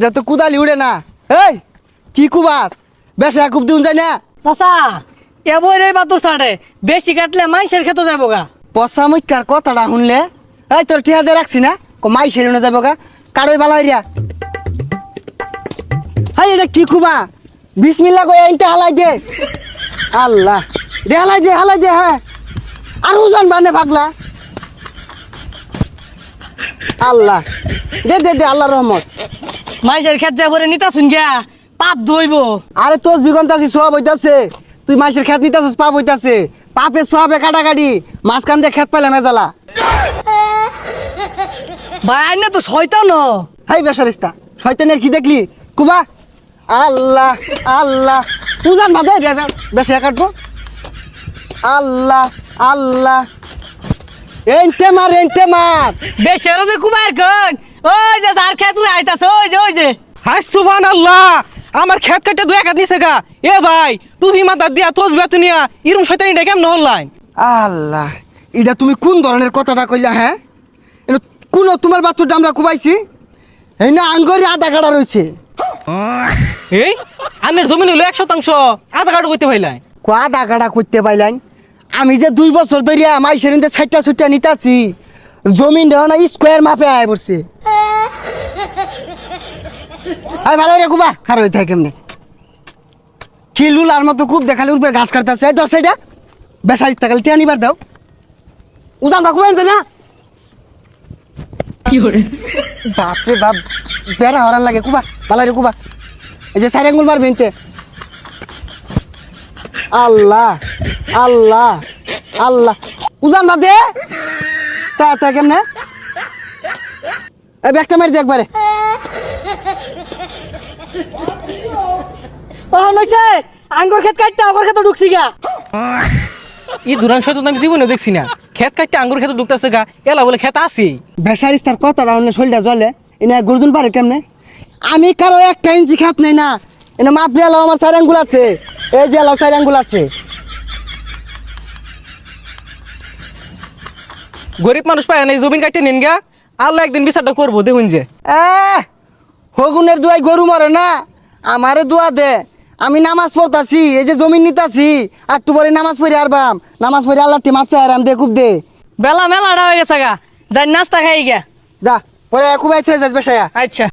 এটা তো কুদালি উড়ে না। এই কি কুবাস? বেসা কুব দিউন যায় না। চাচা এবার এই বাতো সাড়ে বেশি কাটলে মাইসের খেতে যাব গা। পচা মুখার কথাটা শুনলে এই তোর ঠিয়া দিয়ে রাখছি না ক মাই সেরে না যাব গা। কারোই বালা হইয়া হাই এটা কি কুবা? বিসমিল্লা কই আইনতে হালাই দে। আল্লাহ। দে হালাই দে হালাই দে হ্যাঁ। আর ওজন বানে ভাগলা। আল্লাহ। দে দে দে আল্লাহ রহমত। মাইসের খেত যা করে নিতা শুন গিয়া পাপ ধইব। আরে তোস বিগন্তাছি সব হইতাছে। তুই মাছের খেত নিতাছিস পাপ হইতাছে। পাপে সবে কাটাকাটি মাঝখান দিয়ে খেত পাইলে মেজালা ভাই আইনে তো শয়তান হাই বেসারিস্তা শয়তানের কি দেখলি? কুবা আল্লাহ আল্লাহ। উজান বাদে বেশি কাটবো আল্লাহ আল্লাহ। এনতে মার এনতে মার। বেশের যে কুমার কন ওই যে যার খেত তুই আইতাছ ওই যে ওই যে। হাই সুবহান আল্লাহ আমার খেত কাটে দুই একাত নিছে গা। এ ভাই টুপি মাথা দিয়া তোজ বেতুনিয়া ইরম শয়তানি ডেকে কেমন হল্লাই আল্লাহ এটা তুমি কোন ধরনের কথাটা কইলা হ্যাঁ? কোন তোমার বাচ্চাটা আমরা কুবাইছি এই না আঙ্গরি আধা কাটা রয়েছে এই আনের জমিন হলো এক শতাংশ আধা কাটো করতে পাইলাই কোয়া দাগাটা করতে পাইলেন আমি যে দুই বছর ধরিয়া মাইসের সাইটটা সুটটা নিতাছি জমিন দেওয়া না স্কোয়ার মাপে আয় পড়ছে। আয় ভালো রে কুবা খারো হইতে কেমনে? কিলুলার মতো খুব দেখালে উপরে ঘাস কাটতেছে? দশ সাইডা বেসারি থাকলে টিয়া নিবার দাও। উদাম রাখব জানে না। বাপরে বাপ বেড়া হরান লাগে। কুবা ভালো রে কুবা এই যে সাইড আঙ্গুল মারবে এনতে। আল্লাহ আল্লাহ আল্লাহ। উজান বাদে তা তা কেমনে? এই ব্যাগটা মারি দে একবারে। ও নইছে। আঙ্গুর খেত কাটতে আগর খেতে ঢুকছি গা। ই দুরান শয়তান আমি জীবনে দেখছি না। খেত কাটতে আঙ্গুর খেতে ঢুকতেছে গা এলা বলে খেত আছে। বেসারিস তার কথা রাউন্ডে শরীরটা জলে এনে গুরুদুন পারে কেমনে? আমি কারও একটা ইঞ্চি খেত নেই না। এনে মাপ দিয়ে আমার চার আঙ্গুল আছে। এই যে এলাও চার আঙ্গুল আছে। গরিব মানুষ পায় না এই জমিন কাটতে নিন গা। আল্লাহ একদিন বিচারটা করব দেখুন যে। এ হগুনের দুয়াই গরু মরে না আমারে দোয়া দে। আমি নামাজ পড়তাছি এই যে জমিন নিতাছি আর তু পরে নামাজ পড়ে আর বাম নামাজ পড়ে আল্লাহ টি মাছ আরাম আর দে খুব দে। বেলা মেলাটা হয়ে গেছে গা। যাই নাস্তা খাই গা যা পরে খুব থয়ে যাস বেসায়া আচ্ছা।